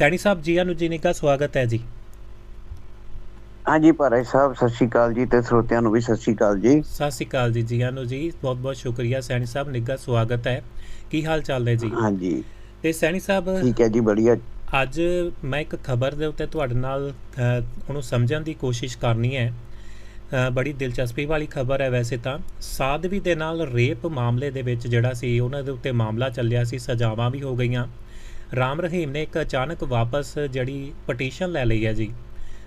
ਸੈਣੀ ਸਾਹਿਬ ਜੀ ਨੂੰ ਜੀ ਨਿੱਘਾ ਸਵਾਗਤ ਹੈ ਜੀ। ਹਾਂਜੀ ਭਾਈ ਸਾਹਿਬ ਸਤਿ ਸ਼੍ਰੀ ਅਕਾਲ ਜੀ ਤੇ ਸਰੋਤਿਆਂ ਨੂੰ ਵੀ ਸਤਿ ਸ਼੍ਰੀ ਅਕਾਲ ਜੀ। ਸਤਿ ਸ਼੍ਰੀ ਅਕਾਲ ਜੀ ਜੀਆਂ ਨੂੰ ਜੀ ਬਹੁਤ ਬਹੁਤ ਸ਼ੁਕਰੀਆ ਸੈਣੀ ਸਾਹਿਬ ਨਿੱਘਾ ਸਵਾਗਤ ਹੈ। ਕੀ ਹਾਲ ਚਾਲ ਹੈ ਜੀ? ਹਾਂਜੀ। ਤੇ ਸੈਣੀ ਸਾਹਿਬ ਠੀਕ ਹੈ ਜੀ ਬੜੀਆ ਅੱਜ ਮੈਂ ਇੱਕ ਖਬਰ ਦੇ ਉੱਤੇ ਤੁਹਾਡੇ ਨਾਲ ਉਹਨੂੰ ਸਮਝਣ ਦੀ ਕੋਸ਼ਿਸ਼ ਕਰਨੀ ਹੈ। ਬੜੀ ਦਿਲਚਸਪੀ ਵਾਲੀ ਖਬਰ ਹੈ ਵੈਸੇ ਤਾਂ। ਸਾਧਵੀ ਦੇ ਨਾਲ ਰੇਪ ਮਾਮਲੇ ਦੇ ਵਿੱਚ ਜਿਹੜਾ ਸੀ ਉਹਨਾਂ ਦੇ ਉੱਤੇ ਮਾਮਲਾ ਚੱਲਿਆ ਸੀ ਸਜ਼ਾਵਾਂ ਵੀ ਹੋ ਗਈਆਂ। ਰਾਮ ਰਹੀਮ ਨੇ ਇੱਕ ਅਚਾਨਕ ਵਾਪਸ ਜਿਹੜੀ ਪਟੀਸ਼ਨ ਲੈ ਲਈ ਹੈ ਜੀ।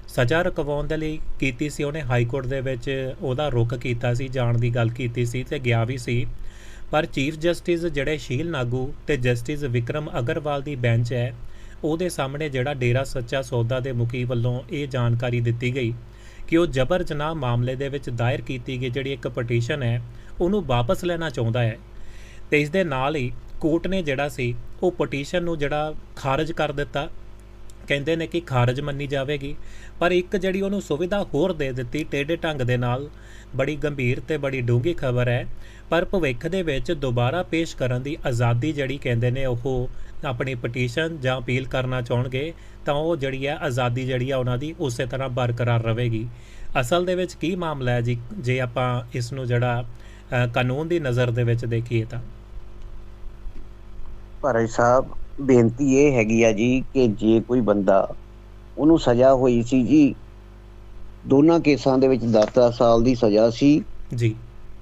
ਸਜ਼ਾ ਰਕਵਾਉਣ ਦੇ ਲਈ ਕੀਤੀ ਸੀ ਉਹਨੇ ਹਾਈ ਕੋਰਟ ਦੇ ਵਿੱਚ, ਉਹਦਾ ਰੁਖ ਕੀਤਾ ਸੀ, ਜਾਣ ਦੀ ਗੱਲ ਕੀਤੀ ਸੀ ਤੇ ਗਿਆ ਵੀ ਸੀ। ਪਰ ਚੀਫ ਜਸਟਿਸ ਜਿਹੜੇ ਸ਼ੀਲ ਨਾਗੂ ਤੇ ਜਸਟਿਸ ਵਿਕਰਮ ਅਗਰਵਾਲ ਦੀ ਬੈਂਚ ਹੈ, ਉਹਦੇ ਸਾਹਮਣੇ ਜਿਹੜਾ ਡੇਰਾ ਸੱਚਾ ਸੌਦਾ ਦੇ ਮੁਖੀ ਵੱਲੋਂ ਇਹ ਜਾਣਕਾਰੀ ਦਿੱਤੀ ਗਈ ਕਿ ਉਹ ਜਬਰ ਜਨਾਹ ਮਾਮਲੇ ਦੇ ਵਿੱਚ ਦਾਇਰ ਕੀਤੀ ਗਈ ਜਿਹੜੀ ਇੱਕ ਪਟੀਸ਼ਨ ਹੈ, ਉਹਨੂੰ ਵਾਪਸ ਲੈਣਾ ਚਾਹੁੰਦਾ ਹੈ। ਤੇ ਇਸ ਦੇ ਨਾਲ ਹੀ ਕੋਰਟ ਨੇ ਜਿਹੜਾ ਸੀ, ਉਹ ਪਟੀਸ਼ਨ ਨੂੰ ਜਿਹੜਾ ਖਾਰਜ ਕਰ ਦਿੱਤਾ। ਕਹਿੰਦੇ ਨੇ ਕਿ ਖਾਰਜ ਮੰਨੀ ਜਾਵੇਗੀ, ਪਰ ਇੱਕ ਜਿਹੜੀ ਉਹਨੂੰ ਸੁਵਿਧਾ ਹੋਰ ਦੇ ਦਿੱਤੀ ਟੇਢੇ ਢੰਗ ਦੇ ਨਾਲ, ਬੜੀ ਗੰਭੀਰ ਤੇ ਬੜੀ ਡੂੰਘੀ ਖਬਰ ਹੈ। ਪਰ ਭਵਿੱਖ ਦੇ ਵਿੱਚ ਦੁਬਾਰਾ ਪੇਸ਼ ਕਰਨ ਦੀ ਆਜ਼ਾਦੀ ਜਿਹੜੀ ਕਹਿੰਦੇ ਨੇ ਉਹ ਆਪਣੀ ਪਟੀਸ਼ਨ ਜਾਂ ਅਪੀਲ ਕਰਨਾ ਚਾਹਣਗੇ, ਤਾਂ ਉਹ ਜਿਹੜੀ ਹੈ ਆਜ਼ਾਦੀ ਜਿਹੜੀ ਆ ਉਹਨਾਂ ਦੀ ਉਸੇ ਤਰ੍ਹਾਂ ਬਰਕਰਾਰ ਰਹੇਗੀ। ਅਸਲ ਦੇ ਵਿੱਚ ਕੀ ਮਾਮਲਾ ਹੈ ਜੀ, ਜੇ ਆਪਾਂ ਇਸ ਨੂੰ ਜਿਹੜਾ ਕਾਨੂੰਨ ਦੀ ਨਜ਼ਰ ਦੇ ਵਿੱਚ ਦੇਖੀਏ ਤਾਂ? ਭਾਈ ਸਾਹਿਬ ਬੇਨਤੀ ਇਹ ਹੈਗੀ ਆ ਜੀ ਕਿ ਜੇ ਕੋਈ ਬੰਦਾ ਉਹਨੂੰ ਸਜ਼ਾ ਹੋਈ ਸੀ ਜੀ ਦੋਨਾਂ ਕੇਸਾਂ ਦੇ ਵਿੱਚ 10-10 ਸਾਲ ਦੀ ਸਜ਼ਾ ਸੀ। ਜੀ।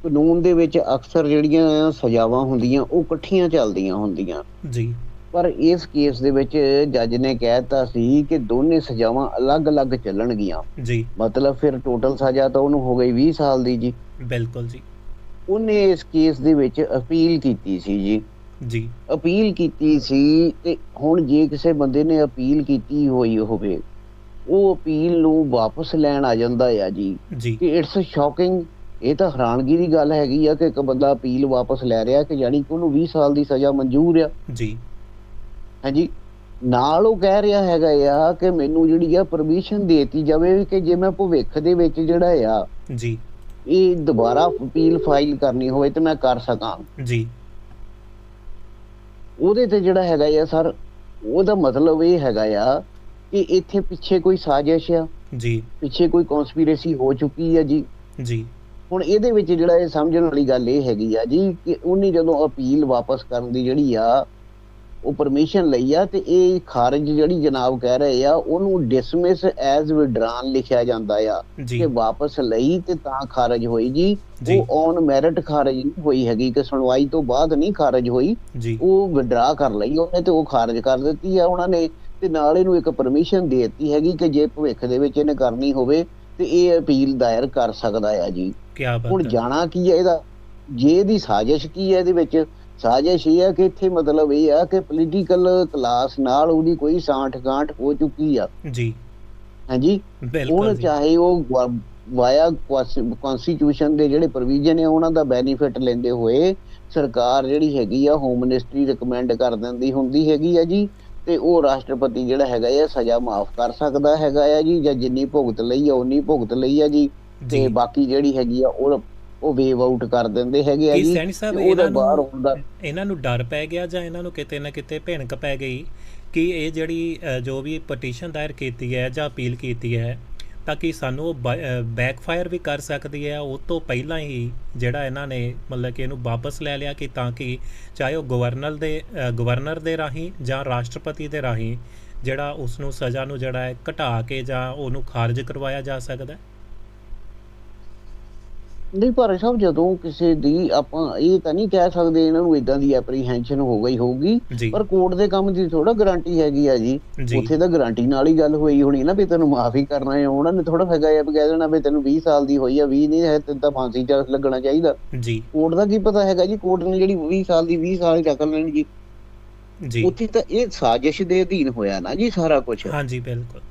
ਕਾਨੂੰਨ ਦੇ ਵਿੱਚ ਅਕਸਰ ਜਿਹੜੀਆਂ ਸਜ਼ਾਵਾਂ ਹੁੰਦੀਆਂ ਉਹ ਇਕੱਠੀਆਂ ਚੱਲਦੀਆਂ ਹੁੰਦੀਆਂ। ਜੀ। ਪਰ ਇਸ ਕੇਸ ਦੇ ਵਿੱਚ ਜੱਜ ਨੇ ਕਹਿਤਾ ਸੀ ਕਿ ਦੋਨੇ ਸਜ਼ਾਵਾਂ ਅਲੱਗ-ਅਲੱਗ ਚੱਲਣਗੀਆਂ। ਜੀ। ਮਤਲਬ ਫਿਰ ਟੋਟਲ ਸਜ਼ਾ ਤਾਂ ਉਹਨੂੰ ਹੋ ਗਈ 20 ਸਾਲ ਦੀ ਜੀ। ਬਿਲਕੁਲ ਜੀ। ਉਹਨੇ ਇਸ ਕੇਸ ਦੇ ਵਿੱਚ ਅਪੀਲ ਕੀਤੀ ਸੀ ਜੀ। ਜੀ। ਅਪੀਲ ਕੀਤੀ ਸੀ ਤੇ ਹੁਣ ਜੇ ਕਿਸੇ ਬੰਦੇ ਨੇ ਅਪੀਲ ਕੀਤੀ ਹੋਈ ਹੋਵੇ ਉਹ ਅਪੀਲ ਨੂੰ ਵਾਪਸ ਲੈਣ ਆ ਜਾਂਦਾ ਆ ਜੀ। ਕਿ ਇਟਸ ਸ਼ੌਕਿੰਗ ਇਹ ਤਾਂ ਹੈਰਾਨਗੀ ਦੀ ਗੱਲ ਹੈਗੀ ਆ ਕਿ ਇੱਕ ਬੰਦਾ ਅਪੀਲ ਵਾਪਸ ਲੈ ਰਿਹਾ ਕਿ ਯਾਨੀ ਕਿ ਉਹਨੂੰ 20 ਸਾਲ ਦੀ ਸਜ਼ਾ ਮਨਜ਼ੂਰ ਆ। ਜੀ। ਹਾਂਜੀ। ਨਾਲ ਉਹ ਕਹਿ ਰਿਹਾ ਹੈਗਾ ਆ ਕਿ ਮੈਨੂੰ ਜਿਹੜੀ ਆ ਪਰਮਿਸ਼ਨ ਦੇਤੀ ਜਾਵੇ ਕਿ ਜੇ ਮੈਂ ਭਵਿੱਖ ਦੇ ਵਿੱਚ ਜਿਹੜਾ ਆ ਜੀ। ਇਹ ਦੁਬਾਰਾ ਅਪੀਲ ਫਾਈਲ ਕਰਨੀ ਹੋਵੇ ਤੇ ਮੈਂ ਕਰ ਸਕਾਂ। ਜੀ। ਉਹਦੇ ਤੇ ਜਿਹੜਾ ਹੈਗਾ ਆ ਸਰ ਉਹਦਾ ਮਤਲਬ ਇਹ ਹੈਗਾ ਆ ਕਿ ਇੱਥੇ ਪਿੱਛੇ ਕੋਈ ਸਾਜ਼ਿਸ਼ ਆ? ਜੀ। ਪਿੱਛੇ ਕੋਈ ਕਨਸਪੀਰੇਸੀ ਹੋ ਚੁੱਕੀ ਆ ਜੀ? ਜੀ। ਹੁਣ ਇਹਦੇ ਵਿੱਚ ਜਿਹੜਾ ਇਹ ਸਮਝਣ ਵਾਲੀ ਗੱਲ ਇਹ ਹੈਗੀ ਆ ਜੀ ਕਿ ਉਹਨੇ ਜਦੋਂ ਅਪੀਲ ਵਾਪਸ ਕਰਨ ਦੀ ਜਿਹੜੀ ਆ ਉਹ ਪਰਮਿਸ਼ਨ ਲਈ ਆ ਤੇ ਇਹ ਖਾਰਜ ਜਿਹੜੀ ਜਨਾਬ ਕਹਿ ਰਹੇ ਆ ਉਹਨੂੰ ਡਿਸਮਿਸ ਐਜ਼ ਵਿਡਰਾਨ ਲਿਖਿਆ ਜਾਂਦਾ ਆ ਕਿ ਵਾਪਸ ਲਈ ਤੇ ਤਾਂ ਖਾਰਜ ਹੋਈ ਜੀ। ਜੀ। ਉਹ ਔਨ ਮੈਰਿਟ ਖਾਰਜ ਨਹੀਂ ਹੋਈ ਹੈਗੀ ਕਿ ਸੁਣਵਾਈ ਤੋਂ ਬਾਅਦ ਨਹੀਂ ਖਾਰਜ ਹੋਈ। ਉਹ ਵਿਡਰਾ ਕਰ ਲਈ ਉਹਨੇ ਤੇ ਉਹ ਖਾਰਜ ਕਰ ਦਿੱਤੀ ਆ ਉਹਨਾਂ ਨੇ ਤੇ ਨਾਲ ਇਹਨੂੰ ਇੱਕ ਪਰਮਿਸ਼ਨ ਦੇ ਦਿੱਤੀ ਹੈਗੀ ਕਿ ਜੇ ਭਵਿੱਖ ਦੇ ਵਿੱਚ ਇਹਨੇ ਕਰਨੀ ਹੋਵੇ ਤੇ ਇਹ ਅਪੀਲ ਦਾਇਰ ਕਰ ਸਕਦਾ ਆ ਜੀ। ਕੀ ਹੁਣ ਜਾਣਾ ਕੀ ਹੈ ਇਹਦਾ? ਜੇ ਇਹਦੀ ਸਾਜ਼ਿਸ਼ ਕੀ ਹੈ ਇਹਦੇ ਵਿੱਚ? ਸਾਜ਼ਿਸ਼ ਇਹ ਹੈ ਕਿ ਇੱਥੇ ਮਤਲਬ ਇਹ ਆ ਕਿ ਪੋਲੀਟੀਕਲ ਕਲਾਸ ਨਾਲ ਉਹਦੀ ਕੋਈ ਸਾਂਠ ਗਾਂਠ ਹੋ ਚੁੱਕੀ ਆ। ਜੀ। ਹਾਂਜੀ? ਹੁਣ ਚਾਹੇ ਉਹ ਵਾਇਆ ਕਨਸਟੀਟਿਊਸ਼ਨ ਦੇ ਜਿਹੜੇ ਪ੍ਰੋਵੀਜ਼ਨ ਹੈ ਉਹਨਾਂ ਦਾ ਬੈਨੀਫਿਟ ਲੈਂਦੇ ਹੋਏ ਸਰਕਾਰ ਜਿਹੜੀ ਹੈਗੀ ਆ ਹੋਮ ਮਿਨਿਸਟਰੀ ਰეკਮੈਂਡ ਕਰ ਦਿੰਦੀ ਹੁੰਦੀ ਹੈਗੀ ਆ ਜੀ ਤੇ ਉਹ ਰਾਸ਼ਟਰਪਤੀ ਜਿਹੜਾ ਹੈਗਾ ਆ ਸਜ਼ਾ ਮਾਫ ਕਰ ਸਕਦਾ ਹੈਗਾ ਆ ਜੀ ਜਾਂ ਜਿੰਨੀ ਭੁਗਤ ਲਈ ਆ ਉਨੀ ਭੁਗਤ ਲਈ ਆ ਜੀ ਤੇ ਬਾਕੀ ਜਿਹੜੀ ਹੈਗੀ ਆ ਉਹ ਉਹ ਵੇਵ ਆਊਟ ਕਰ ਦਿੰਦੇ ਹੈਗੇ ਆ ਜੀ ਉਹਦੇ ਇਹਨਾਂ ਬਾਹਰ ਨੂੰ ਹੋਣ ਦਾ ਇਹਨਾਂ ਨੂੰ ਡਰ ਪੈ ਗਿਆ ਜਾਂ ਇਹਨਾਂ ਨੂੰ ਕਿਤੇ ਨਾ ਕਿਤੇ ਭਿਣਕ ਪੈ ਗਈ ਕਿ ਇਹ ਜਿਹੜੀ ਜੋ ਵੀ ਪਟੀਸ਼ਨ ਦਾਇਰ ਕੀਤੀ ਹੈ ਜਾਂ ਅਪੀਲ ਕੀਤੀ ਹੈ ਤਾਂ ਕਿ ਸਾਨੂੰ ਉਹ ਬੈਕਫਾਇਰ ਵੀ ਕਰ ਸਕਦੀ ਹੈ? ਉਹ ਤੋਂ ਪਹਿਲਾਂ ਹੀ ਜਿਹੜਾ ਇਹਨਾਂ ਨੇ ਮਤਲਬ ਕਿ ਇਹਨੂੰ ਵਾਪਸ ਲੈ ਲਿਆ ਕਿ ਤਾਂ ਕਿ ਚਾਹੇ ਉਹ ਗਵਰਨਰ ਦੇ ਗਵਰਨਰ ਦੇ ਰਾਹੀਂ ਜਾਂ ਰਾਸ਼ਟਰਪਤੀ ਦੇ ਰਾਹੀਂ ਜਿਹੜਾ ਉਸ ਨੂੰ ਸਜ਼ਾ ਨੂੰ ਜਿਹੜਾ ਹੈ ਘਟਾ ਕੇ ਜਾਂ ਉਹਨੂੰ ਖਾਰਜ ਕਰਵਾਇਆ ਜਾ ਸਕਦਾ ਹੈ? ਨਹੀਂ ਪਰ ਸਾਹਿਬ ਜਦੋਂ ਕਿਸੇ ਦੀ ਆਪਾਂ ਇਹ ਤਾਂ ਨਹੀਂ ਕਹਿ ਸਕਦੇ ਇਹਨਾਂ ਨੂੰ ਇਦਾਂ ਦੀ ਐਪਰੀਹੈਂਸ਼ਨ ਹੋ ਗਈ ਹੋਊਗੀ ਪਰ ਕੋਰਟ ਦੇ ਕੰਮ ਦੀ ਥੋੜਾ ਗਾਰੰਟੀ ਹੈਗੀ ਆ ਜੀ। ਉੱਥੇ ਤਾਂ ਗਾਰੰਟੀ ਨਾਲ ਹੀ ਗੱਲ ਹੋਈ ਹੋਣੀ ਨਾ ਵੀ ਤੈਨੂੰ ਮਾਫ ਕਰਨਾ ਹੈ ਉਹਨਾਂ ਨੇ ਥੋੜਾ ਆ ਵੀ ਕਹਿ ਦੇਣਾ ਵੀ ਤੈਨੂੰ 20 ਸਾਲ ਦੀ ਹੋਈ ਆ 20 ਨਹੀਂ ਹੈ ਤੈਨੂੰ ਤਾਂ ਫਾਂਸੀ ਚ ਲੱਗਣਾ ਚਾਹੀਦਾ। ਜੀ। ਕੋਰਟ ਦਾ ਕੀ ਪਤਾ ਹੈਗਾ ਜੀ ਕੋਰਟ ਨੇ ਜਿਹੜੀ 20 ਸਾਲ ਦੀ 20 ਸਾਲ ਹੀ ਚੱਕ ਲੈਣੀ ਜੀ। ਜੀ। ਉੱਥੇ ਤਾਂ ਇਹ ਸਾਜ਼ਿਸ਼ ਦੇ ਅਧੀਨ ਹੋਇਆ ਨਾ ਜੀ ਸਾਰਾ ਕੁਝ ਹਾਂਜੀ ਬਿਲਕੁਲ।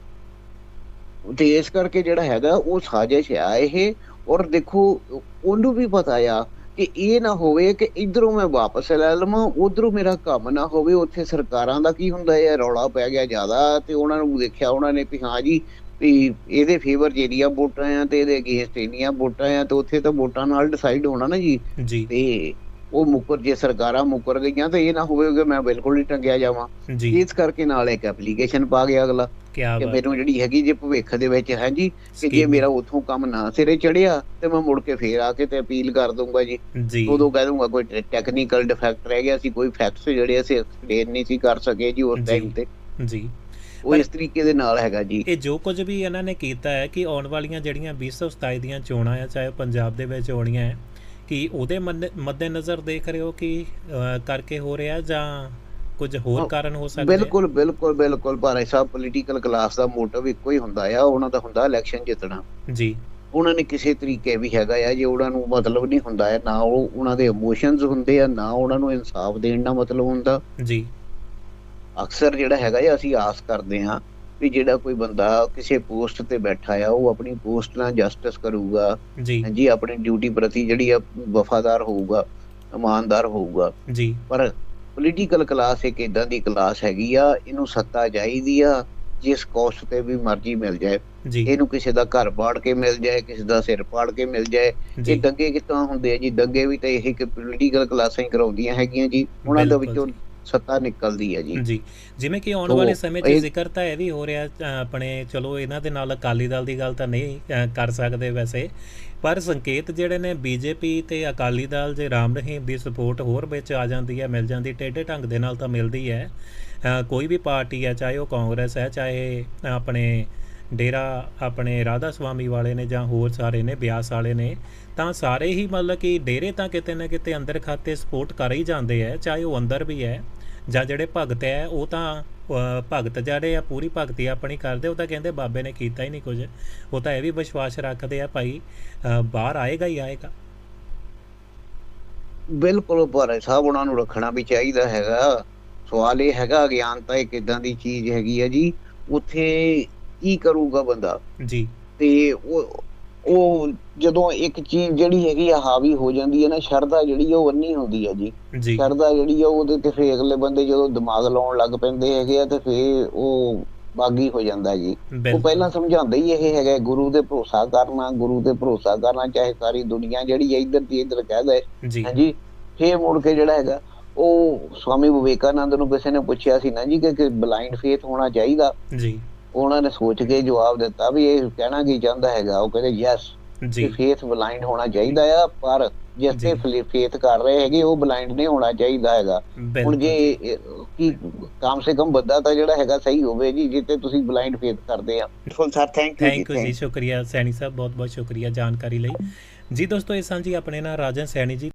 ਤੇ ਇਸ ਕਰਕੇ ਜਿਹੜਾ ਹੈਗਾ ਉਹ ਸਾਜ਼ਿਸ਼ ਆ ਇਹ ਔਰ ਦੇਖੋ ਉਹਨੂੰ ਵੀ ਪਤਾ ਆ ਕਿ ਇਹ ਨਾ ਹੋਵੇ ਕਿ ਇਧਰੋਂ ਮੈਂ ਵਾਪਸ ਲੈ ਲਵਾਂ ਉਧਰੋਂ ਮੇਰਾ ਕੰਮ ਨਾ ਹੋਵੇ ਉੱਥੇ ਸਰਕਾਰਾਂ ਦਾ ਕੀ ਹੁੰਦਾ ਹੈ ਰੌਲਾ ਪੈ ਗਿਆ ਜ਼ਿਆਦਾ ਤੇ ਉਹਨਾਂ ਨੂੰ ਦੇਖਿਆ ਉਹਨਾਂ ਨੇ ਵੀ ਹਾਂ ਜੀ ਵੀ ਇਹਦੇ ਫੇਵਰ ਜਿਹੜੀਆਂ ਵੋਟਾਂ ਆ ਤੇ ਇਹਦੇ ਅਗੇਂਸਟ ਇੰਨੀਆਂ ਵੋਟਾਂ ਆ ਤੇ ਉੱਥੇ ਤਾਂ ਵੋਟਾਂ ਨਾਲ ਡਿਸਾਈਡ ਹੋਣਾ ਨਾ ਜੀ। ਤੇ ਉਹ ਮੁੱਕਰ ਜੇ ਸਰਕਾਰਾਂ ਮੁੱਕਰ ਗਈਆਂ ਤਾਂ ਇਹ ਨਾ ਹੋਵੇ ਕਿ ਮੈਂ ਬਿਲਕੁਲ ਹੀ ਟੰਗਿਆ ਜਾਵਾਂ। ਇਸ ਕਰਕੇ ਨਾਲ ਇੱਕ ਐਪਲੀਕੇਸ਼ਨ ਪਾ ਗਿਆ ਅਗਲਾ। ਕੀ ਮੈਨੂੰ ਜਿਹੜੀ ਹੈਗੀ ਜੇ ਭਵਿੱਖ ਦੇ ਵਿੱਚ ਹੈ ਜੀ ਕਿ ਜੇ। ਮੇਰਾ ਉਥੋਂ ਕੰਮ ਨਾ ਸਿਰੇ ਚੜਿਆ ਤੇ ਮੈਂ ਮੁੜ ਕੇ ਫੇਰ ਆ ਕੇ ਤੇ ਅਪੀਲ ਕਰ ਦੂੰਗਾ ਜੀ। ਉਦੋਂ ਕਹਿ ਦੂੰਗਾ ਕੋਈ ਟੈਕਨੀਕਲ ਡਿਫੈਕਟ ਰਹਿ ਗਿਆ ਸੀ ਕੋਈ ਫੈਕਟਸ ਜਿਹੜੇ ਅਸੀਂ ਐਕਸਪਲੇਨ ਨਹੀਂ ਸੀ ਕਰ ਸਕੇ ਜੀ ਉਸ। ਟਾਈਮ ਤੇ। ਜੀ। ਉਹ ਇਸ ਤਰੀਕੇ ਦੇ ਨਾਲ ਹੈਗਾ ਜੀ। ਇਹ ਜੋ ਕੁਝ ਵੀ ਇਹਨਾਂ ਨੇ ਕੀਤਾ ਹੈ ਕਿ ਆਉਣ ਵਾਲੀਆਂ ਜਿਹੜੀਆਂ 2027 ਦੀਆਂ ਚੋਣਾਂ ਆ ਚਾਹੇ ਪੰਜਾਬ ਦੇ ਵਿੱਚ ਹੋਣੀਆਂ ਹੈ ਕਿ ਉਹਦੇ ਮੰਨ- ਮੱਦੇਨਜ਼ਰ ਦੇਖ ਰਹੇ ਹੋ ਕਿ ਕਰਕੇ ਹੋ ਰਿਹਾ ਜਾਂ ਕੁਝ ਹੋਰ ਕਾਰਨ ਹੋ ਸਕਦੇ? ਬਿਲਕੁਲ ਬਿਲਕੁਲ ਬਿਲਕੁਲ। ਭਾਰੇ ਸਾਹਿਬ ਪੋਲੀਟੀਕਲ ਕਲਾਸ ਦਾ ਮੋਟਿਵ ਇੱਕੋ ਹੀ ਹੁੰਦਾ ਆ ਉਹਨਾਂ ਦਾ ਹੁੰਦਾ ਇਲੈਕਸ਼ਨ ਜਿੱਤਣਾ। ਜੀ। ਉਹਨਾਂ ਨੇ ਕਿਸੇ ਤਰੀਕੇ ਵੀ ਹੈਗਾ ਆ ਜੇ ਉਹਨਾਂ ਨੂੰ ਮਤਲਬ ਨਹੀਂ ਹੁੰਦਾ ਹੈ ਨਾ ਉਹ ਉਹਨਾਂ ਦੇ ਇਮੋਸ਼ਨਸ ਹੁੰਦੇ ਆ ਨਾ ਉਹਨਾਂ ਨੂੰ ਇਨਸਾਫ ਦੇਣ ਦਾ ਮਤਲਬ ਹੁੰਦਾ। ਜੀ। ਅਕਸਰ ਜਿਹੜਾ ਹੈਗਾ ਆ ਅਸੀਂ ਆਸ ਕਰਦੇ ਹਾਂ ਵੀ ਜਿਹੜਾ ਕੋਈ ਬੰਦਾ ਕਿਸੇ ਪੋਸਟ ਤੇ ਬੈਠਾ ਆ ਉਹ ਆਪਣੀ ਪੋਸਟ ਨਾਲ ਜਸਟਿਸ ਕਰੂਗਾ। ਜੀ। ਹਾਂਜੀ ਆਪਣੀ ਡਿਊਟੀ ਪ੍ਰਤੀ ਜਿਹੜੀ ਆ ਵਫਾਦਾਰ ਹੋਊਗਾ ਇਮਾਨਦਾਰ ਹੋਊਗਾ। ਜੀ। ਪਰ ਪੋਲੀਟੀਕਲ ਕਲਾਸ ਇੱਕ ਇਦਾਂ ਦੀ ਕਲਾਸ ਹੈਗੀ ਆ ਇਹਨੂੰ ਸੱਤਾ ਚਾਹੀਦੀ ਆ ਜਿਸ ਕੋਸਟ ਤੇ ਵੀ ਮਰਜ਼ੀ ਮਿਲ ਜਾਏ। ਇਹਨੂੰ ਕਿਸੇ ਦਾ ਘਰ ਪਾੜ ਕੇ ਮਿਲ ਜਾਏ ਕਿਸੇ ਦਾ ਸਿਰ ਪਾੜ ਕੇ ਮਿਲ ਜਾਏ। ਇਹ ਦੰਗੇ ਕਿੱਦਾਂ ਹੁੰਦੇ ਆ ਜੀ? ਦੰਗੇ ਵੀ ਤਾਂ ਇਹ ਕਿ ਪੋਲੀਟੀਕਲ ਕਲਾਸਾਂ ਹੀ ਕਰਾਉਂਦੀਆਂ ਹੈਗੀਆਂ ਜੀ। ਉਹਨਾਂ ਦੇ ਵਿੱਚੋਂ ਸੱਤਾ ਨਿਕਲਦੀ ਹੈ ਜੀ। ਜੀ। ਜਿਵੇਂ ਕਿ ਆਉਣ ਵਾਲੇ ਸਮੇਂ 'ਚ ਜ਼ਿਕਰ ਤਾਂ ਇਹ ਵੀ ਹੋ ਰਿਹਾ ਆਪਣੇ ਚਲੋ ਇਹਨਾਂ ਦੇ ਨਾਲ ਅਕਾਲੀ ਦਲ ਦੀ ਗੱਲ ਤਾਂ ਨਹੀਂ ਕਰ ਸਕਦੇ ਵੈਸੇ। ਪਰ ਸੰਕੇਤ ਜਿਹੜੇ ਨੇ, ਬੀਜੇਪੀ ਤੇ ਅਕਾਲੀ ਦਲ ਜੇ ਰਾਮ ਰਹੀਮ ਦੀ ਸਪੋਰਟ ਹੋਰ ਵਿੱਚ ਆ ਜਾਂਦੀ ਹੈ, ਮਿਲ ਜਾਂਦੀ, ਟੇਢੇ ਢੰਗ ਦੇ ਨਾਲ ਤਾਂ ਮਿਲਦੀ ਹੈ। ਕੋਈ ਵੀ ਪਾਰਟੀ ਹੈ, ਚਾਹੇ ਉਹ ਕਾਂਗਰਸ ਹੈ, ਚਾਹੇ ਆਪਣੇ ਡੇਰਾ, ਆਪਣੇ ਰਾਧਾ ਸੁਆਮੀ ਵਾਲੇ ਨੇ ਜਾਂ ਹੋਰ ਸਾਰੇ ਨੇ, ਬਿਆਸ ਵਾਲੇ ਨੇ, ਤਾਂ ਸਾਰੇ ਹੀ ਮਤਲਬ ਕਿ ਡੇਰੇ ਤਾਂ ਕਿਤੇ ਨਾ ਕਿਤੇ ਅੰਦਰ ਖਾਤੇ ਸਪੋਰਟ ਕਰ ਹੀ ਜਾਂਦੇ ਆ ਚਾਹੇ ਉਹ ਅੰਦਰ ਵੀ ਹੈ। ਜਾਂ ਜਿਹੜੇ ਭਗਤ ਹੈ ਉਹ ਤਾਂ ਭਗਤ ਜਿਹੜੇ ਆ ਪੂਰੀ ਭਗਤੀ ਆਪਣੀ ਕਰਦੇ ਉਹ ਤਾਂ ਕਹਿੰਦੇ ਬਾਬੇ ਨੇ ਕੀਤਾ ਹੀ ਨਹੀਂ ਕੁਝ। ਉਹ ਤਾਂ ਇਹ ਵੀ ਵਿਸ਼ਵਾਸ ਰੱਖਦੇ ਆ ਭਾਈ ਬਾਹਰ ਆਏਗਾ ਹੀ ਆਏਗਾ। ਬਿਲਕੁਲ ਭਾਰੇ ਸਾਹਿਬ ਉਹਨਾਂ ਨੂੰ ਰੱਖਣਾ ਵੀ ਚਾਹੀਦਾ ਹੈਗਾ। ਸਵਾਲ ਇਹ ਹੈਗਾ ਅਗਿਆਨਤਾ ਇੱਕ ਇਦਾਂ ਦੀ ਚੀਜ਼ ਹੈਗੀ ਹੈ ਜੀ ਉੱਥੇ ਕੀ ਕਰੂਗਾ ਬੰਦਾ? ਜੀ। ਤੇ ਉਹ ਉਹ ਜਦੋਂ ਇੱਕ ਚੀਜ਼ ਜਿਹੜੀ ਹੈਗੀ ਆ ਹਾਵੀ ਹੋ ਜਾਂਦੀ ਹੈ ਨਾ ਸ਼ਰਧਾ ਜਿਹੜੀ ਉਹ ਅੰਨੀ ਹੁੰਦੀ ਹੈ ਜੀ। ਸ਼ਰਧਾ ਜਿਹੜੀ ਆ ਉਹਦੇ ਤੇ ਫੇਰ ਅਗਲੇ ਬੰਦੇ ਜਦੋਂ ਦਿਮਾਗ ਲਾਉਣ ਲੱਗ ਪੈਂਦੇ ਹੈਗੇ ਆ ਤੇ ਫੇਰ ਉਹ ਬਾਗੀ ਹੋ ਜਾਂਦਾ ਜੀ। ਉਹ ਪਹਿਲਾਂ ਸਮਝਾਉਂਦਾ ਹੀ ਇਹ ਹੈਗਾ ਗੁਰੂ ਤੇ ਭਰੋਸਾ ਕਰਨਾ ਗੁਰੂ ਤੇ ਭਰੋਸਾ ਕਰਨਾ ਚਾਹੇ ਸਾਰੀ ਦੁਨੀਆ ਜਿਹੜੀ ਹੈ ਇੱਧਰ ਦੀ ਇੱਧਰ ਕਹਿ ਦੇ। ਹਾਂਜੀ। ਫੇਰ ਮੁੜ ਕੇ ਜਿਹੜਾ ਹੈਗਾ ਉਹ ਸਵਾਮੀ ਵਿਵੇਕਾਨੰਦ ਨੂੰ ਕਿਸੇ ਨੇ ਪੁੱਛਿਆ ਸੀ ਨਾ ਜੀ ਕਿ ਬਲਾਈਂਡ ਫੇਥ ਹੋਣਾ ਚਾਹੀਦਾ। ਜੀ। ਉਹਨਾਂ ਨੇ ਸੋਚ ਕੇ ਜਵਾਬ ਦਿੱਤਾ ਵੀ ਇਹ ਕਹਿਣਾ ਕੀ ਚਾਹੁੰਦਾ ਹੈਗਾ ਉਹ ਕਹਿੰਦੇ ਯੈਸ ਜੀ। ਕਿ ਫੇਥ ਬਲਾਈਂਡ ਹੋਣਾ ਚਾਹੀਦਾ ਆ ਪਰ ਜਿਸ ਤੇ ਫੇਥ ਕਰ ਰਹੇ ਹੈਗੇ ਉਹ ਬਲਾਈਂਡ ਨਹੀਂ ਹੋਣਾ ਚਾਹੀਦਾ ਹੈਗਾ। ਹੁਣ ਬਿਲਕੁਲ। ਜੇ ਕੀ ਕਮ ਸੇ ਕਮ ਬੰਦਾ ਤਾਂ ਜਿਹੜਾ ਹੈਗਾ ਸਹੀ ਹੋਵੇ ਜੀ ਜਿੱਤੇ ਤੁਸੀਂ ਬਲਾਈਂਡ ਫੇਥ ਕਰਦੇ ਆ। Full sir thank you thank you ji ਸ਼ੁਕਰੀਆ ਸੈਣੀ ਸਾਹਿਬ ਬਹੁਤ ਬਹੁਤ ਸ਼ੁਕਰੀਆ ਜਾਣਕਾਰੀ ਲਈ। ਜੀ ਦੋਸਤੋ ਇਹ ਸਾਂਝੀ ਆਪਣੇ ਨਾਲ ਰਾਜਨ ਸੈਣੀ ਜੀ